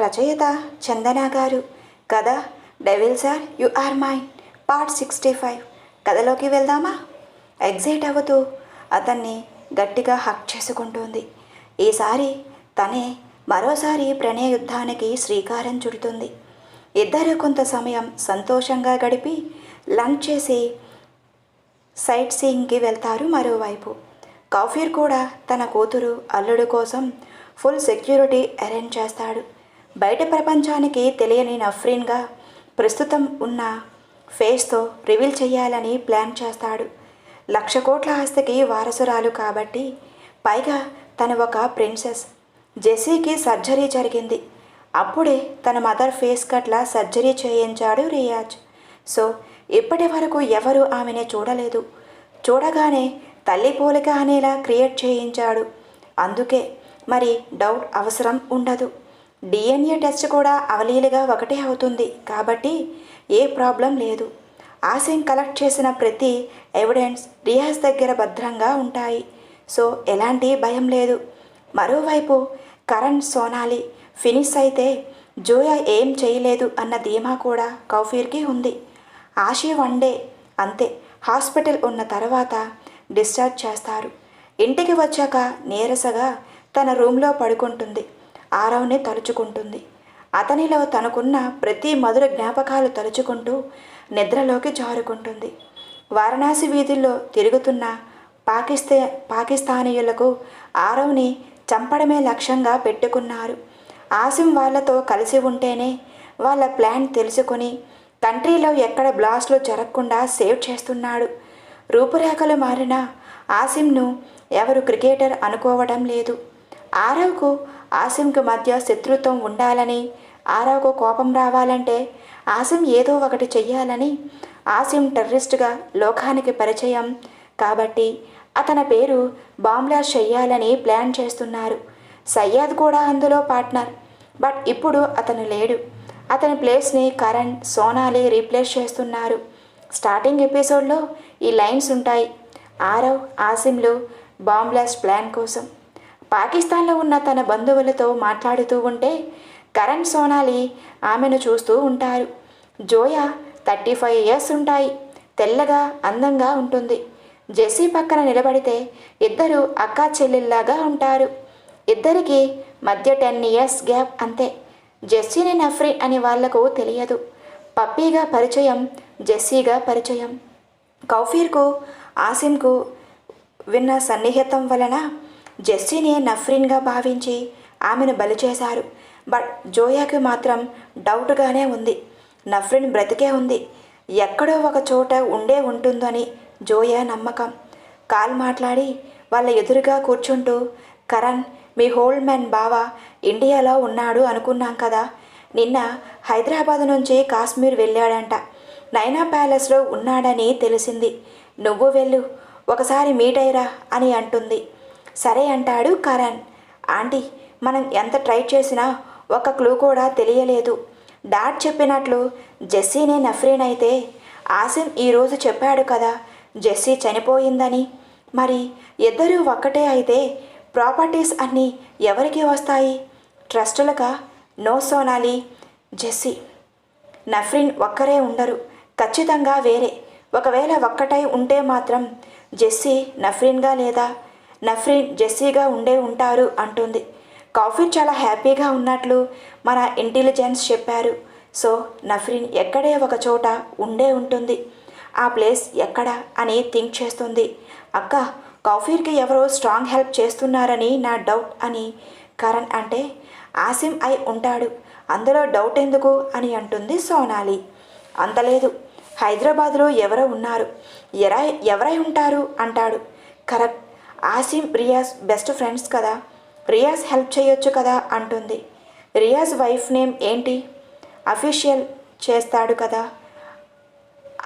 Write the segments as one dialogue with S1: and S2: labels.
S1: రచయిత చందన గారు. కథ devil sir you are mine. Part sixty five. కథలోకి వెళ్దామా? ఎగ్జైట్ అవుతూ అతన్ని గట్టిగా హక్ చేసుకుంటుంది. ఈసారి తనే మరోసారి ప్రణయ యుద్ధానికి శ్రీకారం చుడుతుంది. ఇద్దరు కొంత సమయం సంతోషంగా గడిపి లంచ్ చేసి సైట్ సీయింగ్కి వెళ్తారు మరోవైపు. కౌఫీర్ కూడా తన కూతురు అల్లుడు కోసం ఫుల్ సెక్యూరిటీ అరేంజ్ చేస్తాడు. బయట ప్రపంచానికి తెలియని నఫ్రీన్గా ప్రస్తుతం ఉన్న ఫేస్తో రివీల్ చేయాలని ప్లాన్ చేస్తాడు. లక్ష కోట్ల ఆస్తికి వారసురాలు కాబట్టి పైగా తను ఒక ప్రిన్సెస్. జెస్సీకి సర్జరీ జరిగింది. అప్పుడే తన మదర్ ఫేస్ కట్ల సర్జరీ చేయించాడు రియాజ్. సో ఇప్పటి వరకు ఎవరు ఆమెను చూడలేదు. చూడగానే తల్లి పోలిక అనేలా క్రియేట్ చేయించాడు. అందుకే మరి డౌట్ అవసరం ఉండదు. డిఎన్ఏ టెస్ట్ కూడా అవలీలుగా ఒకటే అవుతుంది. కాబట్టి ఏ ప్రాబ్లం లేదు. ఆసిం కలెక్ట్ చేసిన ప్రతి ఎవిడెన్స్ రియాజ్ దగ్గర భద్రంగా ఉంటాయి. సో ఎలాంటి భయం లేదు. మరోవైపు కరణ్ సోనాలి ఫినిష్ అయితే జోయా ఏం చేయలేదు అన్న ధీమా కూడా కౌఫీర్కి ఉంది. ఆశీ వన్ డే అంతే. హాస్పిటల్ ఉన్న తర్వాత డిశ్చార్జ్ చేస్తారు. ఇంటికి వచ్చాక నీరసగా తన రూమ్లో పడుకుంటుంది. ఆరవ్ని తలుచుకుంటుంది. అతనిలో తనకున్న ప్రతి మధుర జ్ఞాపకాలు తలుచుకుంటూ నిద్రలోకి జారుకుంటుంది. వారణాసి వీధుల్లో తిరుగుతున్న పాకిస్తే పాకిస్తానీయులకు ఆరవ్ని చంపడమే లక్ష్యంగా పెట్టుకున్నారు. ఆసిం వాళ్ళతో కలిసి ఉంటేనే వాళ్ళ ప్లాన్ తెలుసుకొని కంట్రీలో ఎక్కడ బ్లాస్ట్లు జరగకుండా సేవ్ చేస్తున్నాడు. రూపురేఖలు మారిన ఆసిమ్ను ఎవరు క్రికెటర్ అనుకోవడం లేదు. ఆరవ్కు ఆసిమ్కి మధ్య శత్రుత్వం ఉండాలని ఆరవ్కు కోపం రావాలంటే ఆసిం ఏదో ఒకటి చెయ్యాలని ఆసిం టెర్రరిస్ట్గా లోకానికి పరిచయం. కాబట్టి అతని పేరు బాంబ్లాస్ చెయ్యాలని ప్లాన్ చేస్తున్నారు. సయ్యాద్ కూడా అందులో పార్ట్నర్. బట్ ఇప్పుడు అతను లేడు. అతని ప్లేస్ని కరణ్ సోనాలి రీప్లేస్ చేస్తున్నారు. స్టార్టింగ్ ఎపిసోడ్లో ఈ లైన్స్ ఉంటాయి. ఆరవ్ ఆసిమ్లు బాంబ్లాస్ట్ ప్లాన్ కోసం. పాకిస్తాన్లో ఉన్న తన బంధువులతో మాట్లాడుతూ ఉంటే కరణ్ సోనాలి ఆమెను చూస్తూ ఉంటారు. జోయా థర్టీ ఫైవ్ ఇయర్స్ ఉంటాయి. తెల్లగా అందంగా ఉంటుంది. జెస్సీ పక్కన నిలబడితే ఇద్దరు అక్కా చెల్లెల్లాగా ఉంటారు. ఇద్దరికి మధ్య టెన్ ఇయర్స్ గ్యాప్ అంతే. జెస్సీని నఫ్రీ అని వాళ్ళకు తెలియదు. పప్పీగా పరిచయం జెస్సీగా పరిచయం. కౌఫీర్కు ఆసిమ్కు విన్న సన్నిహితం వలన జెస్సీని నఫ్రిన్గా భావించి ఆమెను బలి చేశారు. బట్ జోయాకి మాత్రం డౌట్గానే ఉంది. నఫ్రిన్ బ్రతికే ఉంది. ఎక్కడో ఒక చోట ఉండే ఉంటుందని జోయా నమ్మకం. కాల్ మాట్లాడి వాళ్ళ ఎదురుగా కూర్చుంటూ కరణ్ మీ హోల్డ్ మ్యాన్ బావ ఇండియాలో ఉన్నాడు అనుకున్నాం కదా. నిన్న హైదరాబాద్ నుంచి కాశ్మీర్ వెళ్ళాడంట. నైనా ప్యాలెస్లో ఉన్నాడని తెలిసింది. నువ్వు వెళ్ళు. ఒకసారి మీట్ అయ్యరా అని అంటుంది. సరే అంటాడు కరణ్. ఆంటీ మనం ఎంత ట్రై చేసినా ఒక క్లూ కూడా తెలియలేదు. డాడ్ చెప్పినట్లు జెస్సీనే నఫ్రీన్ అయితే ఆసిమ్ ఈరోజు చెప్పాడు కదా జెస్సీ చనిపోయిందని. మరి ఇద్దరూ ఒక్కటే అయితే ప్రాపర్టీస్ అన్నీ ఎవరికి వస్తాయి? ట్రస్టులుగా నో సోనాలి. జెస్సీ నఫ్రిన్ ఒక్కరే ఉండరు. ఖచ్చితంగా వేరే. ఒకవేళ ఒక్కటై ఉంటే మాత్రం జెస్సీ నఫ్రిన్గా లేదా నఫ్రీన్ జెస్సీగా ఉండే ఉంటారు అంటుంది. కాఫీ చాలా హ్యాపీగా ఉన్నట్లు మన ఇంటెలిజెన్స్ చెప్పారు. సో నఫ్రీన్ ఎక్కడే ఒక చోట ఉండే ఉంటుంది. ఆ ప్లేస్ ఎక్కడ అని థింక్ చేస్తుంది. అక్క కాఫీర్కి ఎవరో స్ట్రాంగ్ హెల్ప్ చేస్తున్నారని నా డౌట్ అని కరణ్ అంటే ఆసిమ్ అయి ఉంటాడు. అందులో డౌట్ ఎందుకు అని అంటుంది సోనాలి. అంతలేదు. హైదరాబాద్లో ఎవరో ఉన్నారు. ఎరా ఎవరై ఉంటారు అంటాడు. Correct. Asim Riyaz best friends కదా. రియాజ్ హెల్ప్ చేయొచ్చు కదా అంటుంది. రియాజ్ వైఫ్ నేమ్ ఏంటి? అఫీషియల్ చేస్తాడు కదా.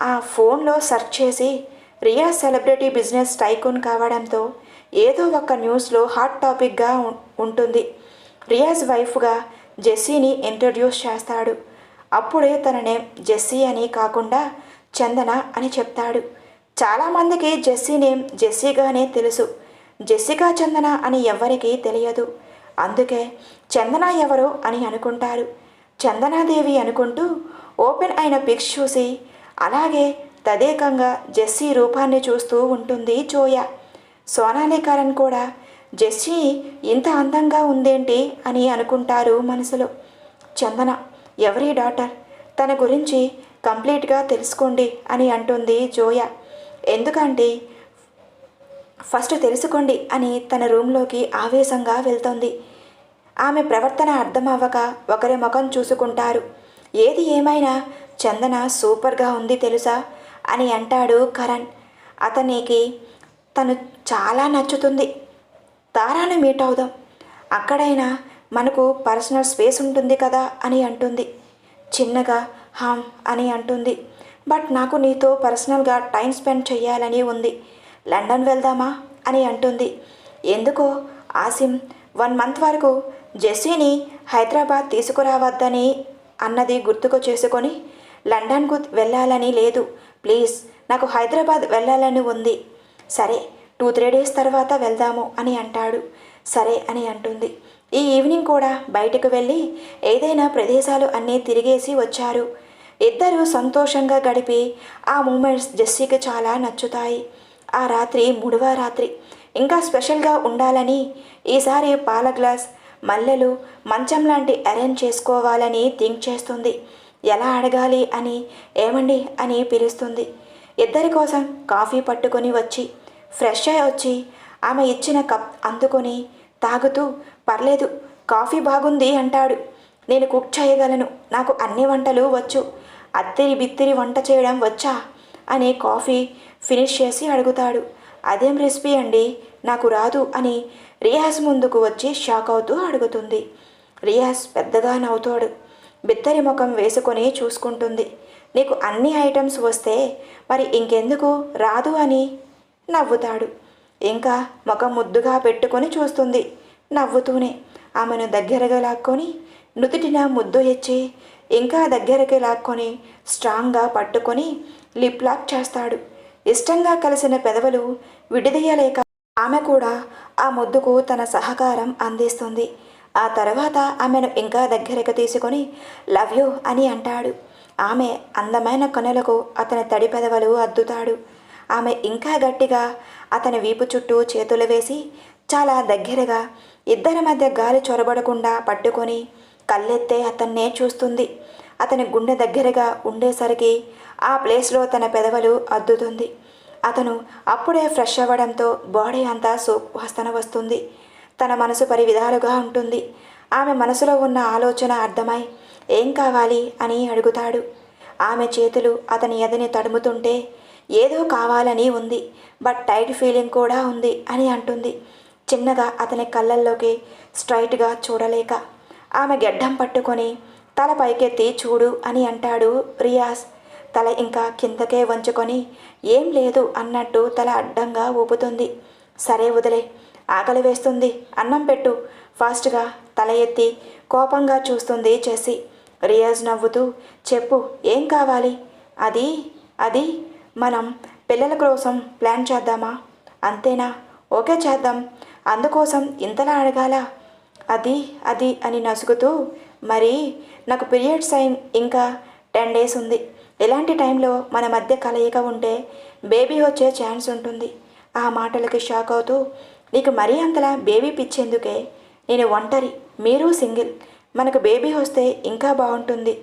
S1: ఆ ఫోన్లో సెర్చ్ చేసి రియా సెలబ్రిటీ బిజినెస్ టైకూన్ కావడంతో ఏదో ఒక న్యూస్లో హాట్ టాపిక్గా ఉంటుంది. రియాజ్ వైఫ్గా జెస్సీని ఇంట్రడ్యూస్ చేస్తాడు. అప్పుడే తన నేమ్ జెస్సీ అని కాకుండా చందన అని చెప్తాడు. చాలామందికి జెస్సీ నేమ్ జెస్సీగానే తెలుసు. జెస్సికా చందన అని ఎవ్వరికీ తెలియదు. అందుకే చందన ఎవరో అని అనుకుంటారు. చందనాదేవి అనుకుంటూ ఓపెన్ అయిన పిక్స్ చూసి అలాగే తదేకంగా జెస్సీ రూపాన్ని చూస్తూ ఉంటుంది జోయ సోనాలి కరణ్ కూడా జెస్సీ ఇంత అందంగా ఉందేంటి అని అనుకుంటారు మనసులో. చందన ఎవరి డాటర్ తన గురించి కంప్లీట్గా తెలుసుకోండి అని అంటుంది జోయ ఎందుకంటే ఫస్ట్ తెలుసుకోండి అని తన రూమ్లోకి ఆవేశంగా వెళ్తోంది. ఆమె ప్రవర్తన అర్థం అవ్వక ఒకరి ముఖం చూసుకుంటారు. ఏది ఏమైనా చందన సూపర్గా ఉంది తెలుసా? అని అంటాడు కరణ్. అతనికి తను చాలా నచ్చుతుంది. తారాను మీట్ అవుదాం. అక్కడైనా మనకు పర్సనల్ స్పేస్ ఉంటుంది కదా అని అంటుంది. చిన్నగా హామ్ అని అంటుంది. బట్ నాకు నీతో పర్సనల్గా టైం స్పెండ్ చేయాలని ఉంది. లండన్ వెళ్దామా? అని అంటుంది. ఎందుకో? ఆసిమ్ వన్ మంత్ వరకు జెస్సీని హైదరాబాద్ తీసుకురావద్దని అన్నది గుర్తుకు చేసుకొని లండన్కు వెళ్ళాలని లేదు. ప్లీజ్ నాకు హైదరాబాద్ వెళ్ళాలని ఉంది. సరే టూ త్రీ డేస్ తర్వాత వెళ్దాము అని అంటాడు. సరే అని అంటుంది. ఈ ఈవినింగ్ కూడా బయటకు వెళ్ళి ఏదైనా ప్రదేశాలు అన్నీ తిరిగేసి వచ్చారు. ఇద్దరూ సంతోషంగా గడిపి ఆ మూమెంట్స్ జెస్సీకి చాలా నచ్చుతాయి. ఆ రాత్రి మూడవ రాత్రి. ఇంకా స్పెషల్గా ఉండాలని ఈసారి పాల గ్లాస్ మల్లెలు మంచం లాంటి అరేంజ్ చేసుకోవాలని థింక్ చేస్తుంది. ఎలా అడగాలి అని ఏమండి అని పిలుస్తుంది. ఇద్దరి కోసం కాఫీ పట్టుకొని వచ్చి ఫ్రెష్ అయి వచ్చి ఆమె ఇచ్చిన కప్ అందుకొని తాగుతూ పర్లేదు కాఫీ బాగుంది అంటాడు. నేను కుక్ చేయగలను నాకు అన్ని వంటలు వచ్చు. అత్తిరి బిత్తిరి వంట చేయడం వచ్చా? అని కాఫీ ఫినిష్ చేసి అడుగుతాడు. అదేం రెసిపీ అండి? నాకు రాదు అని రియాజ్ ముందుకు వచ్చి షాక్ అవుతూ అడుగుతుంది. రియాజ్ పెద్దగా నవ్వుతాడు. బిత్తరి ముఖం వేసుకొని చూసుకుంటుంది. నీకు అన్ని ఐటమ్స్ వస్తే మరి ఇంకెందుకు? రాదు అని నవ్వుతాడు. ఇంకా ముఖం ముద్దుగా పెట్టుకొని చూస్తుంది. నవ్వుతూనే ఆమెను దగ్గరగా లాక్కొని నుదుటిన ముద్దు ఇచ్చి ఇంకా దగ్గరకి లాక్కొని స్ట్రాంగ్గా పట్టుకొని లిప్ లాక్ చేస్తాడు. ఇష్టంగా కలిసిన పెదవులు విడిదీయలేక ఆమె కూడా ఆ ముద్దుకు తన సహకారం అందిస్తుంది. ఆ తర్వాత ఆమెను ఇంకా దగ్గరకు తీసుకొని లవ్ యూ అని అంటాడు. ఆమె అందమైన కనులకు అతని తడి పెదవులు అద్దుతాడు. ఆమె ఇంకా గట్టిగా అతని వీపు చుట్టూ చేతులు వేసి చాలా దగ్గరగా ఇద్దరి మధ్య గాలి చొరబడకుండా పట్టుకొని కళ్ళెత్తే అతన్నే చూస్తుంది. అతని గుండె దగ్గరగా ఉండేసరికి ఆ ప్లేస్లో తన పెదవులు అద్దుతుంది. అతను అప్పుడే ఫ్రెష్ అవ్వడంతో బాడీ అంతా సోప్ వస్తుంది. తన మనసు పరి విధాలుగా ఉంటుంది. ఆమె మనసులో ఉన్న ఆలోచన అర్థమై ఏం కావాలి? అని అడుగుతాడు. ఆమె చేతులు అతని ఎదని తడుముతుంటే ఏదో కావాలని ఉంది బట్ టైట్ ఫీలింగ్ కూడా ఉంది అని అంటుంది. చిన్నగా అతని కళ్ళల్లోకి స్ట్రైట్గా చూడలేక ఆమె గెడ్డం పట్టుకొని తల పైకెత్తి చూడు అని అంటాడు రియాజ్ తల ఇంకా కిందకే వంచుకొని ఏం లేదు అన్నట్టు తల అడ్డంగా ఊపుతుంది. సరే వదిలే ఆకలి వేస్తుంది అన్నం పెట్టు. ఫాస్ట్గా తల ఎత్తి కోపంగా చూస్తుంది చేసి రియాజ్ నవ్వుతూ చెప్పు ఏం కావాలి? అది అది మనం పిల్లల కోసం ప్లాన్ చేద్దామా? అంతేనా? ఓకే చేద్దాం. అందుకోసం ఇంతలా అడగాల? అది అది అని నసుగుతూ మరి నాకు పీరియడ్స్ సైన్ ఇంకా టెన్ డేస్ ఉంది. ఇలాంటి టైంలో మన మధ్య కలయిక ఉంటే బేబీ వచ్చే ఛాన్స్ ఉంటుంది. ఆ మాటలకి షాక్ అవుతూ నీకు మరీ అంతలా బేబీ పిచ్చేందుకే? నేను ఒంటరి మీరు సింగిల్ మనకు బేబీ వస్తే ఇంకా బాగుంటుంది.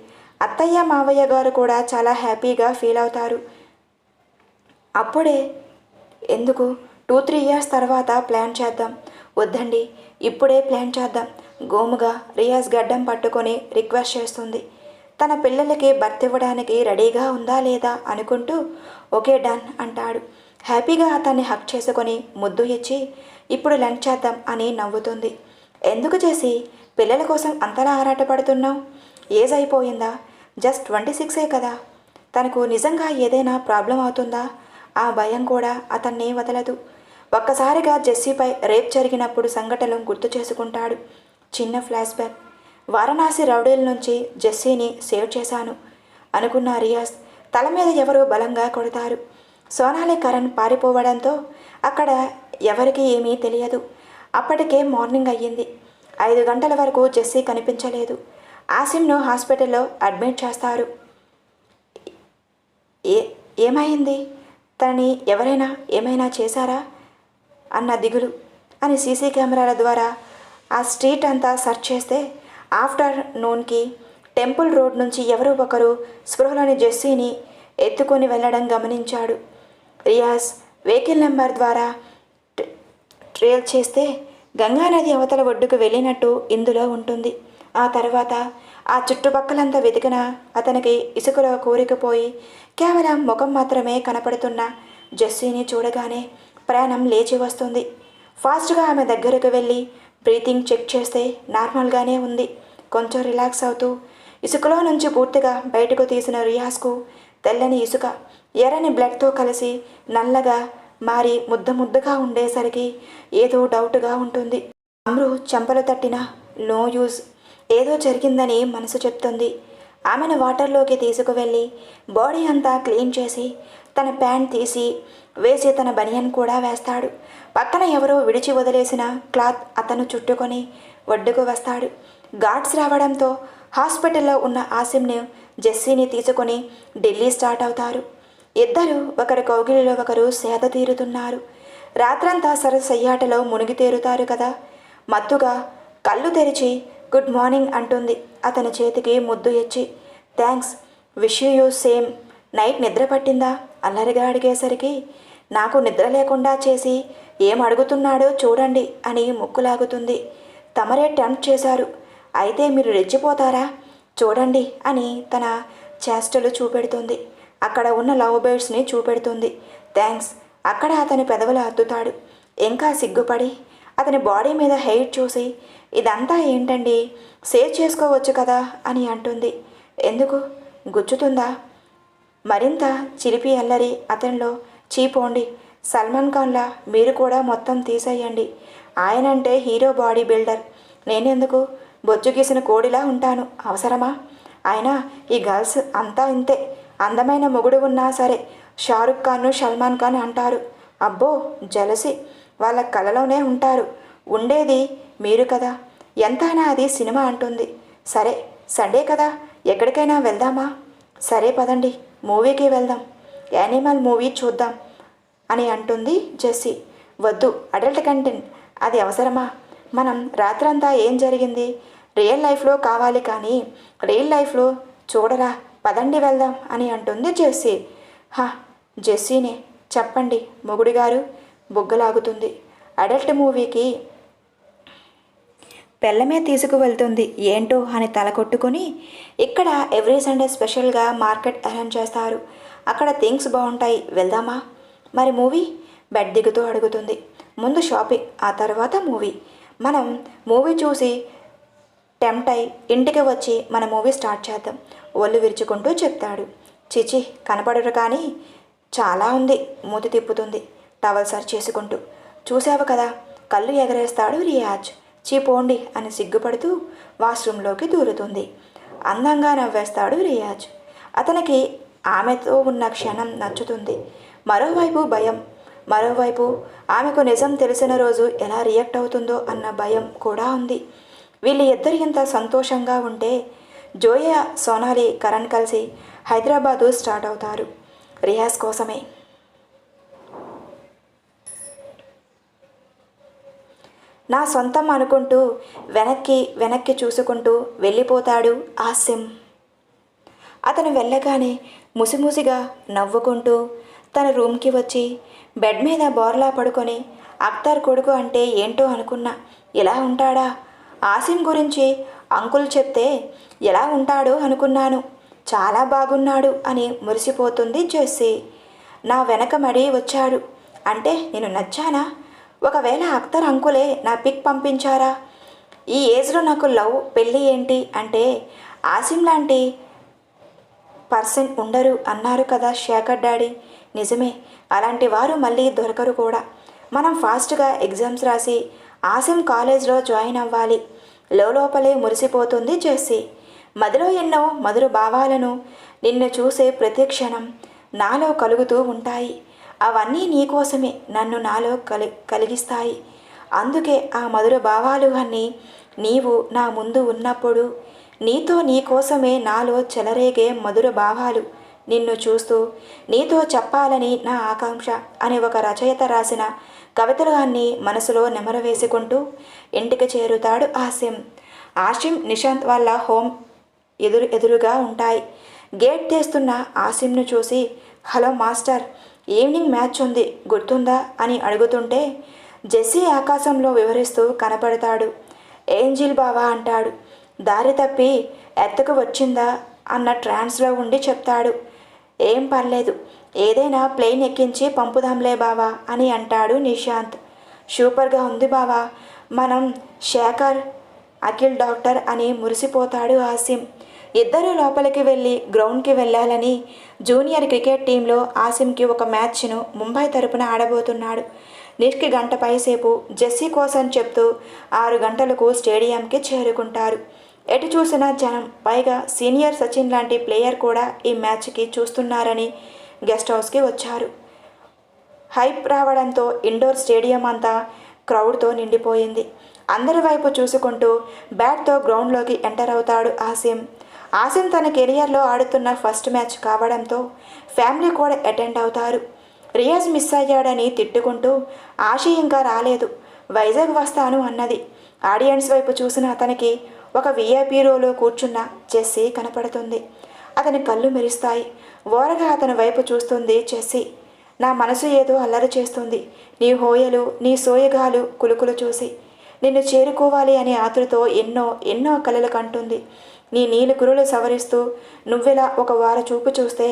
S1: అత్తయ్య మావయ్య గారు కూడా చాలా హ్యాపీగా ఫీల్ అవుతారు. అప్పుడే ఎందుకు? టూ త్రీ ఇయర్స్ తర్వాత ప్లాన్ చేద్దాం. వద్దండి ఇప్పుడే ప్లాన్ చేద్దాం. గోముగా రియాజ్ గడ్డం పట్టుకొని రిక్వెస్ట్ చేస్తుంది. తన పిల్లలకి బర్త్ ఇవ్వడానికి రెడీగా ఉందా లేదా అనుకుంటూ ఓకే డన్ అంటాడు. హ్యాపీగా అతన్ని హక్ చేసుకొని ముద్దు ఇచ్చి ఇప్పుడు లంచ్ చేద్దాం అని నవ్వుతుంది. ఎందుకు చేసి? పిల్లల కోసం అంతలా ఆరాటపడుతున్నావు? ఏజ్ అయిపోయిందా? జస్ట్ ట్వంటీ సిక్సే కదా? తనకు నిజంగా ఏదైనా ప్రాబ్లం అవుతుందా? ఆ భయం కూడా అతన్ని వదలదు. ఒక్కసారిగా జెస్సీపై రేప్ జరిగినప్పుడు సంఘటనలు గుర్తు చేసుకుంటాడు. చిన్న ఫ్లాష్ బ్యాక్. వారణాసి రౌడీల నుంచి జెస్సీని సేవ్ చేశాను అనుకున్న రియాజ్ తల మీద ఎవరో బలంగా కొడతారు. సోనాలి కరణ్ పారిపోవడంతో అక్కడ ఎవరికి ఏమీ తెలియదు. అప్పటికే మార్నింగ్ అయ్యింది. ఐదు గంటల వరకు జెస్సీ కనిపించలేదు. ఆసిమ్ను హాస్పిటల్లో అడ్మిట్ చేస్తారు. ఏ ఏమైంది? తనని ఎవరైనా ఏమైనా చేశారా? అన్న దిగులు అని సీసీ కెమెరాల ద్వారా ఆ స్ట్రీట్ అంతా సెర్చ్ చేస్తే ఆఫ్టర్ నూన్కి టెంపుల్ రోడ్ నుంచి ఎవరో ఒకరు స్పృహలోని జెస్సీని ఎత్తుకొని వెళ్ళడం గమనించాడు. రియాజ్ వెహికల్ నెంబర్ ద్వారా ట్రేల్ చేస్తే గంగానది అవతల ఒడ్డుకు వెళ్ళినట్టు ఇందులో ఉంటుంది. ఆ తర్వాత ఆ చుట్టుపక్కలంతా వెతికిన అతనికి ఇసుకలో కూరుకుపోయి కేవలం ముఖం మాత్రమే కనపడుతున్న జెస్సీని చూడగానే ప్రాణం లేచి వస్తుంది. ఫాస్ట్గా ఆమె దగ్గరకు వెళ్ళి బ్రీతింగ్ చెక్ చేస్తే నార్మల్గానే ఉంది. కొంచెం రిలాక్స్ అవుతూ ఇసుకలో నుంచి పూర్తిగా బయటకు తీసిన రియాజ్కు తెల్లని ఇసుక ఎర్రని బ్లడ్తో కలిసి నల్లగా మారి ముద్ద ముద్దగా ఉండేసరికి ఏదో డౌట్గా ఉంటుంది. అమ్రు చెంపలు తట్టిన నో యూజ్. ఏదో జరిగిందని మనసు చెప్తుంది. ఆమెను వాటర్లోకి తీసుకువెళ్ళి బాడీ అంతా క్లీన్ చేసి తన ప్యాంట్ తీసి వేసి తన బనియన్ కూడా వేస్తాడు. పక్కన ఎవరో విడిచి వదిలేసిన క్లాత్ అతను చుట్టుకొని ఒడ్డుకు వస్తాడు. గాడ్స్ రావడంతో హాస్పిటల్లో ఉన్న ఆసిమ్ని జెస్సీని తీసుకొని ఢిల్లీ స్టార్ట్ అవుతారు. ఇద్దరు ఒకరి కౌగిలిలో ఒకరు సేద తీరుతున్నారు. రాత్రంతా సరసయ్యాటలో మునిగి తేరుతారు కదా. మత్తుగా కళ్ళు తెరిచి గుడ్ మార్నింగ్ అంటుంది అతని చేతికి ముద్దు ఇచ్చి. Thanks wish you same night నిద్ర పట్టిందా? అల్లరిగా అడిగేసరికి నాకు నిద్ర లేకుండా చేసి ఏం అడుగుతున్నాడో చూడండి అని ముక్కులాగుతుంది. తమరే టెంప్ట్ చేశారు. అయితే మీరు రెచ్చిపోతారా? చూడండి అని తన చేష్టలు చూపెడుతుంది. అక్కడ ఉన్న లవ్ బర్డ్స్ని చూపెడుతుంది. థ్యాంక్స్. అక్కడ అతని పెదవులు అద్దుతాడు. ఇంకా సిగ్గుపడి అతని బాడీ మీద హెయిర్ చూసి ఇదంతా ఏంటండి? సేవ్ చేసుకోవచ్చు కదా అని అంటుంది. ఎందుకు? గుచ్చుతుందా? మరింత చిలిపి అల్లరి అతనిలో చీపోండి సల్మాన్ ఖాన్లా మీరు కూడా మొత్తం తీసేయండి. ఆయనంటే హీరో బాడీ బిల్డర్. నేనెందుకు? బొజ్జు గీసిన కోడిలా ఉంటాను. అవసరమా? ఆయన ఈ గర్ల్స్ అంతా ఇంతే. అందమైన మొగుడు ఉన్నా సరే షారుఖ్ ఖాన్ సల్మాన్ ఖాన్ అంటారు. అబ్బో జలసి. వాళ్ళ కలలోనే ఉంటారు. ఉండేది మీరు కదా. ఎంతైనా అది సినిమా అంటుంది. సరే సండే కదా. ఎక్కడికైనా వెళ్దామా? సరే పదండి. మూవీకి వెళ్దాం. యానిమల్ మూవీ చూద్దాం అని అంటుంది జెస్సీ. వద్దు అడల్ట్ కంటెంట్ అది అవసరమా? మనం రాత్రంతా ఏం జరిగింది? రియల్ లైఫ్లో కావాలి కానీ రియల్ లైఫ్లో చూడరా పదండి వెళ్దాం అని అంటుంది జెస్సీ. హా జెస్సీనే చెప్పండి మొగుడు గారు బుగ్గలాగుతుంది. అడల్ట్ మూవీకి పెళ్ళమే తీసుకువెళ్తుంది. ఏంటో అని తలకొట్టుకొని ఇక్కడ ఎవ్రీ సండే స్పెషల్గా మార్కెట్ అరేంజ్ చేస్తారు. అక్కడ థింగ్స్ బాగుంటాయి. వెళ్దామా? మరి మూవీ? బెడ్ దిగుతూ అడుగుతుంది. ముందు షాపింగ్ ఆ తర్వాత మూవీ. మనం మూవీ చూసి టెంప్ట్ అయి ఇంటికి వచ్చి మన మూవీ స్టార్ట్ చేద్దాం. ఒళ్ళు విరుచుకుంటూ చెప్తాడు. చిచి కనపడరు కానీ చాలా ఉంది. మూతి తిప్పుతుంది. టవల్ సర్చ్ చేసుకుంటూ. చూసావు కదా కళ్ళు ఎగరేస్తాడు రియాజ్. చీపోండి అని సిగ్గుపడుతూ వాష్రూంలోకి దూరుతుంది. అందంగా నవ్వేస్తాడు రియాజ్. అతనికి ఆమెతో ఉన్న క్షణం నచ్చుతుంది. మరోవైపు భయం. మరోవైపు ఆమెకు నిజం తెలిసిన రోజు ఎలా రియాక్ట్ అవుతుందో అన్న భయం కూడా ఉంది. వీళ్ళు ఇద్దరు ఇంత సంతోషంగా ఉంటే జోయా సోనాలి కరణ్ కలిసి హైదరాబాదు స్టార్ట్ అవుతారు. రియాజ్ కోసమే. నా సొంతం అనుకుంటూ వెనక్కి వెనక్కి చూసుకుంటూ వెళ్ళిపోతాడు ఆసిం అతను వెళ్ళగానే ముసిముసిగా నవ్వుకుంటూ తన రూమ్కి వచ్చి బెడ్ మీద బోర్లా పడుకొని అక్తర్ కొడుకు అంటే ఏంటో అనుకున్నా ఇలా ఉంటాడా? ఆసిం గురించి అంకుల్ చెప్తే ఎలా ఉంటాడో అనుకున్నాను. చాలా బాగున్నాడు అని మురిసిపోతుంది జెస్సీ నా వెనక మడి వచ్చాడు. అంటే నేను నచ్చానా? ఒకవేళ అఖ్తర్ అంకులే నా పిక్ పంపించారా? ఈ ఏజ్లో నాకు లవ్ పెళ్ళి ఏంటి? అంటే ఆసిం లాంటి పర్సన్ ఉండరు అన్నారు కదా శేఖర్ డాడీ. నిజమే అలాంటి వారు మళ్ళీ దొరకరు కూడా. మనం ఫాస్ట్గా ఎగ్జామ్స్ రాసి ఆసిం కాలేజ్లో జాయిన్ అవ్వాలి. లోపలే మురిసిపోతుంది జెస్సీ. మదిలో ఎన్నో మధుర భావాలను నిన్ను చూసే ప్రతి క్షణం నాలో కలుగుతూ ఉంటాయి. అవన్నీ నీకోసమే నన్ను నాలో కలి కలిగిస్తాయి. అందుకే ఆ మధుర భావాలు అన్నీ నీవు నా ముందు ఉన్నప్పుడు నీతో నీ కోసమే నాలో చెలరేగే మధుర భావాలు నిన్ను చూస్తూ నీతో చెప్పాలని నా ఆకాంక్ష అని ఒక రచయిత రాసిన కవితలు అన్నీ మనసులో నెమరవేసుకుంటూ ఇంటికి చేరుతాడు ఆసిం ఆసిం నిశాంత్ వాళ్ళ హోమ్ ఎదురు ఎదురుగా ఉంటాయి. గేట్ తీస్తున్న ఆసిమ్ను చూసి హలో మాస్టర్ ఈవినింగ్ మ్యాచ్ ఉంది గుర్తుందా? అని అడుగుతుంటే జెస్సీ ఆకాశంలో వివరిస్తూ కనపడతాడు. ఏంజిల్ బావా అంటాడు. దారి తప్పి ఎత్తకు వచ్చిందా? అన్న ట్రాన్స్లో ఉండి చెప్తాడు. ఏం పర్లేదు ఏదైనా ప్లేన్ ఎక్కించి పంపుదాంలే బావా అని అంటాడు నిశాంత్. సూపర్గా ఉంది బావా మనం శేఖర్ అఖిల్ డాక్టర్ అని మురిసిపోతాడు ఆసిం ఇద్దరు లోపలికి వెళ్ళి గ్రౌండ్కి వెళ్ళాలని జూనియర్ క్రికెట్ టీంలో ఆసిమ్కి ఒక మ్యాచ్ను ముంబై తరపున ఆడబోతున్నాడు. నిష్కి గంట పైసేపు జెస్సీ కోసం చెప్తూ ఆరు గంటలకు స్టేడియంకి చేరుకుంటారు. ఎటు చూసినా జనం పైగా సీనియర్ సచిన్ లాంటి ప్లేయర్ కూడా ఈ మ్యాచ్కి చూస్తున్నారని గెస్ట్ హౌస్కి వచ్చారు. హైప్ రావడంతో ఇండోర్ స్టేడియం అంతా క్రౌడ్తో నిండిపోయింది. అందరి వైపు చూసుకుంటూ బ్యాట్తో గ్రౌండ్లోకి ఎంటర్ అవుతాడు ఆసిమ్. ఆసిం తన కెరియర్లో ఆడుతున్న ఫస్ట్ మ్యాచ్ కావడంతో ఫ్యామిలీ కూడా అటెండ్ అవుతారు. రియాజ్ మిస్ అయ్యాడని తిట్టుకుంటూ ఆశి ఇంకా రాలేదు. వైజాగ్ వస్తాను అన్నది. ఆడియన్స్ వైపు చూసిన అతనికి ఒక విఐపీ రోలో కూర్చున్న చెస్సీ కనపడుతుంది. అతని కళ్ళు మెరుస్తాయి. ఓరగా అతని వైపు చూస్తుంది చెస్సీ. నా మనసు ఏదో అల్లరి చేస్తుంది. నీ హోయలు నీ సోయగాలు కులుకులు చూసి. నిన్ను చేరుకోవాలి అనే ఆతులతో ఎన్నో ఎన్నో కలలు కంటుంది. నీ నీలి కురులు సవరిస్తూ నువ్వెలా ఒక వార చూపు చూస్తే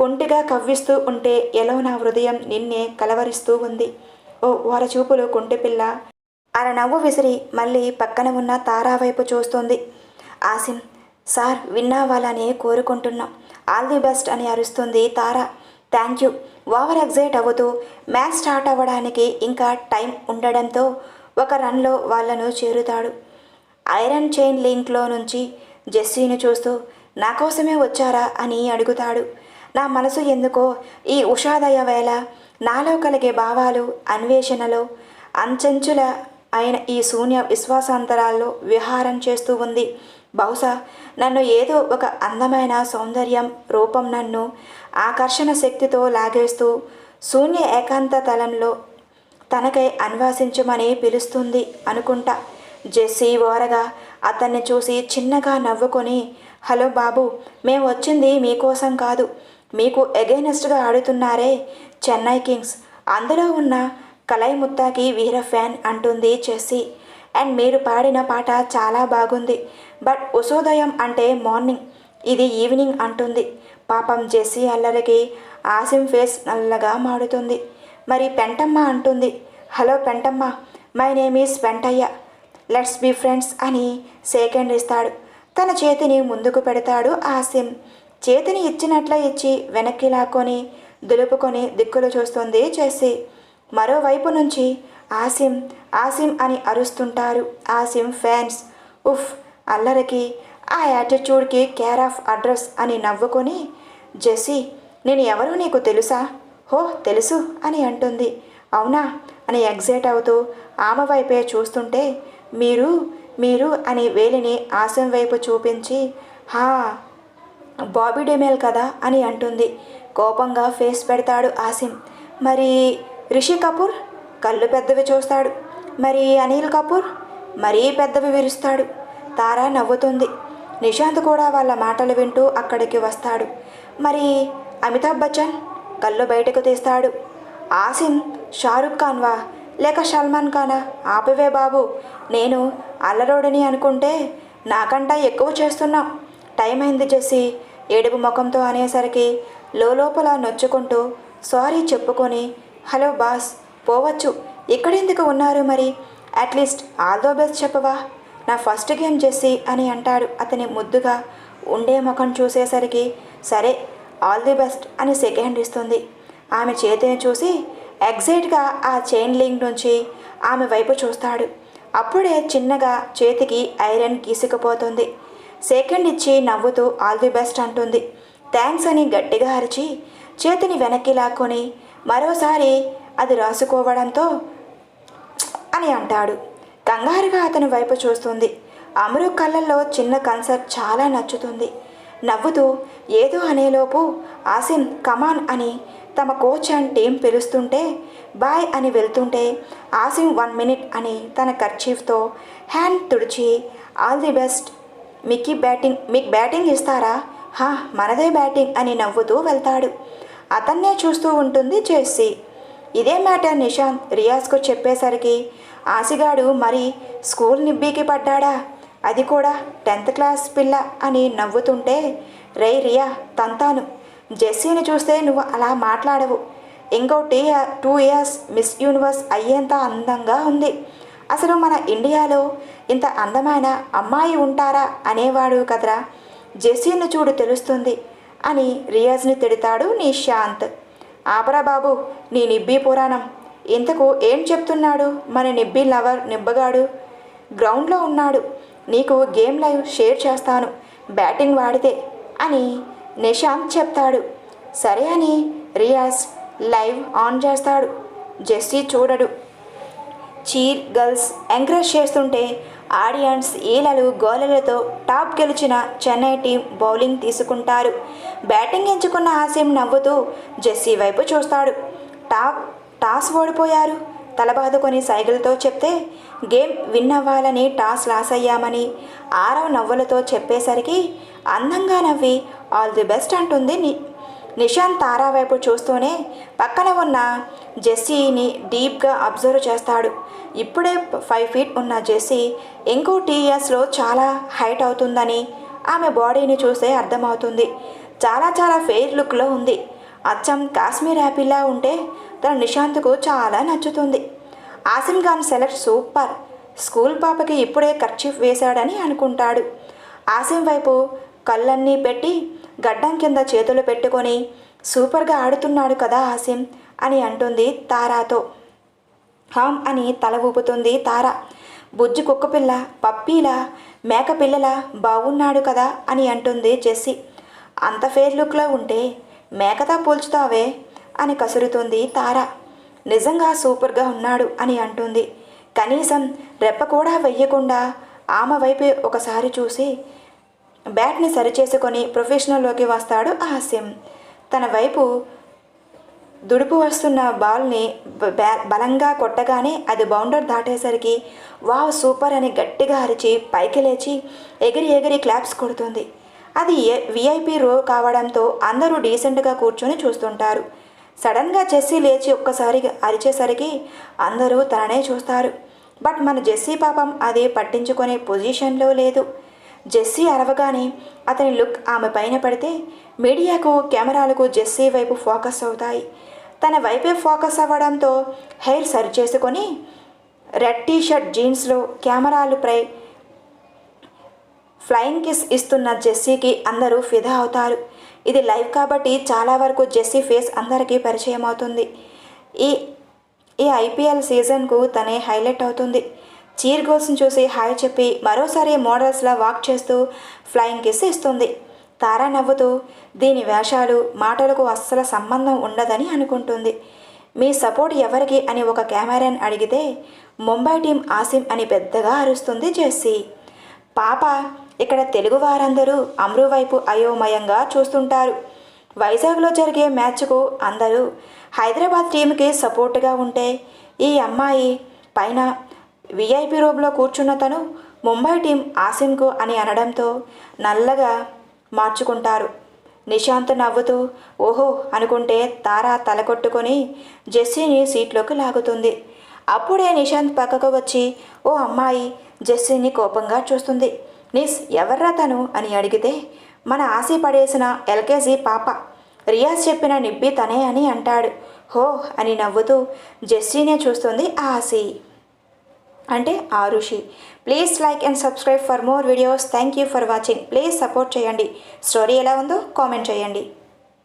S1: కొంటిగా కవ్విస్తూ ఉంటే ఎలా నా హృదయం నిన్నే కలవరిస్తూ ఉంది. ఓ వార చూపులు కొంటె పిల్ల. అర నవ్వు విసిరి మళ్ళీ పక్కన ఉన్న తారా వైపు చూస్తుంది. ఆసిం సార్ విన్నావాలని కోరుకుంటున్నాం. ఆల్ ది బెస్ట్ అని అరుస్తుంది Tara. Thank you. Over excite అవుతూ మ్యాచ్ స్టార్ట్ అవ్వడానికి ఇంకా టైం ఉండడంతో ఒక రన్లో వాళ్ళను చేరుతాడు. ఐరన్ చైన్ లింక్లో నుంచి జెస్సీని చూస్తూ నా కోసమే వచ్చారా? అని అడుగుతాడు. నా మనసు ఎందుకో ఈ ఉషాదయ వేళ నాలో కలిగే భావాలు అన్వేషణలో అంచెంచుల అయిన ఈ శూన్య విశ్వాసాంతరాల్లో విహారం చేస్తూ ఉంది. బహుశా నన్ను ఏదో ఒక అందమైన సౌందర్యం రూపం నన్ను ఆకర్షణ శక్తితో లాగేస్తూ శూన్య ఏకాంత తలంలో తనకై అన్వాసించమని పిలుస్తుంది అనుకుంటా. జెస్సీ ఓరగా అతన్ని చూసి చిన్నగా నవ్వుకొని హలో బాబు మేము వచ్చింది మీకోసం కాదు. మీకు ఎగైనెస్ట్గా ఆడుతున్నారే చెన్నై కింగ్స్. అందులో ఉన్న కలై ముత్తాకి వీర ఫ్యాన్ అంటుంది చెస్సీ. అండ్ మీరు పాడిన పాట చాలా బాగుంది. బట్ ఉషోదయం అంటే మార్నింగ్. ఇది ఈవినింగ్ అంటుంది. పాపం జెస్సీ అల్లరికి ఆసిం ఫేస్ నల్లగా మాడుతుంది. మరి పెంటమ్మ అంటుంది hello Pentamma my name is Ventayya let's be friends అని సేకండ్ ఇస్తాడు తన చేతిని ముందుకు పెడతాడు ఆసిమ్. చేతిని ఇచ్చినట్ల ఇచ్చి వెనక్కి లాక్కొని దులుపుకొని దిక్కులు చూస్తుంది చేసి మరోవైపు నుంచి ఆసిమ్ ఆసిమ్ అని అరుస్తుంటారు ఆసిమ్ ఫ్యాన్స్. ఉఫ్ అల్లరికి ఆ యాటిట్యూడ్కి కేర్ ఆఫ్ అడ్రస్ అని నవ్వుకొని జెస్సీ నేను ఎవరో నీకు తెలుసా? హో తెలుసు అని అంటుంది. అవునా? అని ఎగ్జైట్ అవుతూ ఆమె వైపే చూస్తుంటే మీరు మీరు అని వేలిని ఆశం వైపు చూపించి హా బాబీ డెమేల్ కదా అని అంటుంది. కోపంగా ఫేస్ పెడతాడు ఆసిం మరి రిషి కపూర్? కళ్ళు పెద్దవి చూస్తాడు. మరి అనిల్ కపూర్? మరీ పెద్దవి విరుస్తాడు. తారా నవ్వుతుంది. నిశాంత్ కూడా వాళ్ళ మాటలు వింటూ అక్కడికి వస్తాడు. మరి అమితాబ్ బచ్చన్? కళ్ళు బయటకు తీస్తాడు. ఆసిం షారుఖ్ ఖాన్వా లేక సల్మాన్ ఖానా ఆపివే బాబు. నేను అల్లరోడిని అనుకుంటే నాకంటా ఎక్కువ చేస్తున్నాం. టైం అయింది చేసి ఏడుపు ముఖంతో అనేసరికి లోపల నొచ్చుకుంటూ సారీ చెప్పుకొని హలో బాస్ పోవచ్చు. ఇక్కడెందుకు ఉన్నారు మరి? అట్లీస్ట్ ఆల్ దో బెస్ట్ చెప్పవా? నా ఫస్ట్ గేమ్ చేసి అని అంటాడు అతని ముద్దుగా ఉండే ముఖం చూసేసరికి సరే ఆల్ ది బెస్ట్ అని సెకండ్ ఇస్తుంది. ఆమె చేతిని చూసి ఎగ్జైట్గా ఆ చైన్ లింక్ నుంచి ఆమె వైపు చూస్తాడు. అప్పుడే చిన్నగా చేతికి ఐరన్ గీసుకుపోతుంది. సెకండ్ ఇచ్చి నవ్వుతూ ఆల్ ది బెస్ట్ అంటుంది. థ్యాంక్స్ అని గట్టిగా అరిచి చేతిని వెనక్కి లాక్కొని మరోసారి అది రాసుకోవడంతో అని అంటాడు. కంగారుగా అతని వైపు చూస్తుంది. అమరు కళ్ళల్లో చిన్న కన్సర్ట్ చాలా నచ్చుతుంది. నవ్వుతూ ఏదో అనేలోపు ఆసిన్ కమాన్ అని తమ కోచ్ అండ్ టీం పిలుస్తుంటే బాయ్ అని వెళ్తుంటే ఆసిమ్ వన్ మినిట్ అని తన కర్చీఫ్తో హ్యాండ్ తుడిచి all the best Mickey batting మీకు బ్యాటింగ్ ఇస్తారా? హా మనదే బ్యాటింగ్ అని నవ్వుతూ వెళ్తాడు. అతన్నే చూస్తూ ఉంటుంది జెస్సీ ఇదే మ్యాటర్ నిశాంత్ రియాజ్కు చెప్పేసరికి ఆసిగాడు మరి స్కూల్ నిబ్బీకి పడ్డాడా? అది కూడా టెన్త్ క్లాస్ పిల్ల అని నవ్వుతుంటే రే రియా తంతాను జెస్సీని చూస్తే నువ్వు అలా మాట్లాడవు. ఇంకోటి టూ ఇయర్స్ మిస్ యూనివర్స్ అయ్యేంత అందంగా ఉంది. అసలు మన ఇండియాలో ఇంత అందమైన అమ్మాయి ఉంటారా అనేవాడు కదరా? జెస్సీని చూడు తెలుస్తుంది అని రియాజ్ని తిడతాడు నిశాంత్. ఆపరా బాబు నీ నిబ్బి పురాణం. ఇంతకు ఏం చెప్తున్నాడు మన నిబ్బి లవర్ నిబ్బగాడు? గ్రౌండ్లో ఉన్నాడు. నీకు గేమ్ లైవ్ షేర్ చేస్తాను. బ్యాటింగ్ వాడితే అని నిషాంత్ చెప్తాడు. సరే అని రియాజ్ లైవ్ ఆన్ చేస్తాడు. జెస్సీ చూడడు. చీర్ గర్ల్స్ ఎంకరేజ్ చేస్తుంటే ఆడియన్స్ ఈలలు గోలలతో టాప్ గెలిచిన చెన్నై టీం బౌలింగ్ తీసుకుంటారు. బ్యాటింగ్ ఎంచుకున్న ఆశయం నవ్వుతూ జెస్సీ వైపు చూస్తాడు. టాప్ టాస్ ఓడిపోయారు. తలబాదుకొని సైకిల్తో చెప్తే గేమ్ విన్ అవ్వాలని టాస్ లాస్ అయ్యామని ఆరవ నవ్వులతో చెప్పేసరికి అందంగా నవ్వి ఆల్ ది బెస్ట్ అంటుంది ని నిశాంత్ తారా వైపు చూస్తూనే పక్కన ఉన్న జెస్సీని డీప్గా అబ్జర్వ్ చేస్తాడు. ఇప్పుడే ఫైవ్ ఫీట్ ఉన్న జెస్సీ ఇంకో టీ ఇయర్స్లో చాలా హైట్ అవుతుందని ఆమె బాడీని చూస్తే అర్థమవుతుంది. చాలా చాలా ఫెయిర్ లుక్లో ఉంది. అచ్చం కాశ్మీర్ యాపిల్లా ఉంటే తన నిశాంత్కు చాలా నచ్చుతుంది. Asim Khan select super. School పాపకి ఇప్పుడే కర్చీఫ్ వేశాడని అనుకుంటాడు. ఆసిమ్ వైపు కళ్ళన్నీ పెట్టి గడ్డం కింద చేతులు పెట్టుకొని సూపర్గా ఆడుతున్నాడు కదా ఆసిం అని అంటుంది తారాతో. హామ్ అని తల ఊపుతుంది తార. బుజ్జి కుక్కపిల్ల పప్పీలా మేకపిల్లలా బాగున్నాడు కదా అని అంటుంది జెస్సీ. అంత ఫేర్ లుక్లో ఉంటే మేకతా పోల్చుతావే అని కసురుతుంది తార. నిజంగా సూపర్గా ఉన్నాడు అని అంటుంది. కనీసం రెప్ప కూడా వెయ్యకుండా ఆమె వైపు ఒకసారి చూసి బ్యాట్ని సరిచేసుకొని ప్రొఫెషనల్లోకి వస్తాడు హాస్యం తన వైపు దుడుపు వస్తున్న బాల్ని బలంగా కొట్టగానే అది బౌండర్ దాటేసరికి వావ్ సూపర్ అని గట్టిగా అరిచి పైకి లేచి ఎగిరి ఎగిరి క్లాప్స్ కొడుతుంది. అది విఐపి రో కావడంతో అందరూ డీసెంట్గా కూర్చొని చూస్తుంటారు. సడన్గా జెస్సీ లేచి ఒక్కసారి అరిచేసరికి అందరూ తననే చూస్తారు. బట్ మన జెస్సీ పాపం అది పట్టించుకునే పొజిషన్లో లేదు. జెస్సీ అరవగానే అతని లుక్ ఆమె పైన పడితే మీడియాకు కెమెరాలకు జెస్సీ వైపు ఫోకస్ అవుతాయి. తన వైపే ఫోకస్ అవ్వడంతో హెయిర్ సరి చేసుకొని రెడ్ టీషర్ట్ జీన్స్లో జీన్స్లో కెమెరాలపై ఫ్లయింగ్ కిస్ ఇస్తున్న జెస్సీకి అందరూ ఫిదా అవుతారు. ఇది లైవ్ కాబట్టి చాలా వరకు జెస్సీ ఫేస్ అందరికీ పరిచయం అవుతుంది ఈ ఈ ఐపీఎల్ సీజన్కు తనే హైలైట్ అవుతుంది. చీర్ గోల్స్ని చూసి హాయ్ చెప్పి మరోసారి మోడల్స్లా వాక్ చేస్తూ ఫ్లయింగ్ కిస్ ఇస్తుంది. తారా నవ్వుతూ దీని వేషాలు మాటలకు అస్సలు సంబంధం ఉండదని అనుకుంటుంది. మీ సపోర్ట్ ఎవరికి? అని ఒక కెమెరాని అడిగితే ముంబై టీం ఆసిమ్ అని పెద్దగా అరుస్తుంది జెస్సీ. పాప ఇక్కడ తెలుగు వారందరూ అమ్రు వైపు అయోమయంగా చూస్తుంటారు. వైజాగ్లో జరిగే మ్యాచ్కు అందరూ హైదరాబాద్ టీంకి సపోర్ట్గా ఉంటే ఈ అమ్మాయి పైన వీఐపీ రూమ్లో కూర్చున్న తను ముంబై టీం ఆసిమ్కు అని అనడంతో నల్లగా మార్చుకుంటారు. నిశాంత్ నవ్వుతూ ఓహో అనుకుంటే తారా తలకొట్టుకొని జెస్సీని సీట్లోకి లాగుతుంది. అప్పుడే నిశాంత్ పక్కకు వచ్చి ఓ అమ్మాయి జెస్సీని కోపంగా చూస్తుంది. నిస్ ఎవర్రా తను? అని అడిగితే మన ఆశ పడేసిన ఎల్కేజీ పాప. రియాజ్ చెప్పిన నిబ్బి తనే అని అంటాడు. హో అని నవ్వుతూ జెస్సీనే చూస్తుంది ఆసి. అంటే Arushi please like and subscribe for more videos thank you for watching please support చేయండి. స్టోరీ ఎలా ఉందో కామెంట్ చేయండి.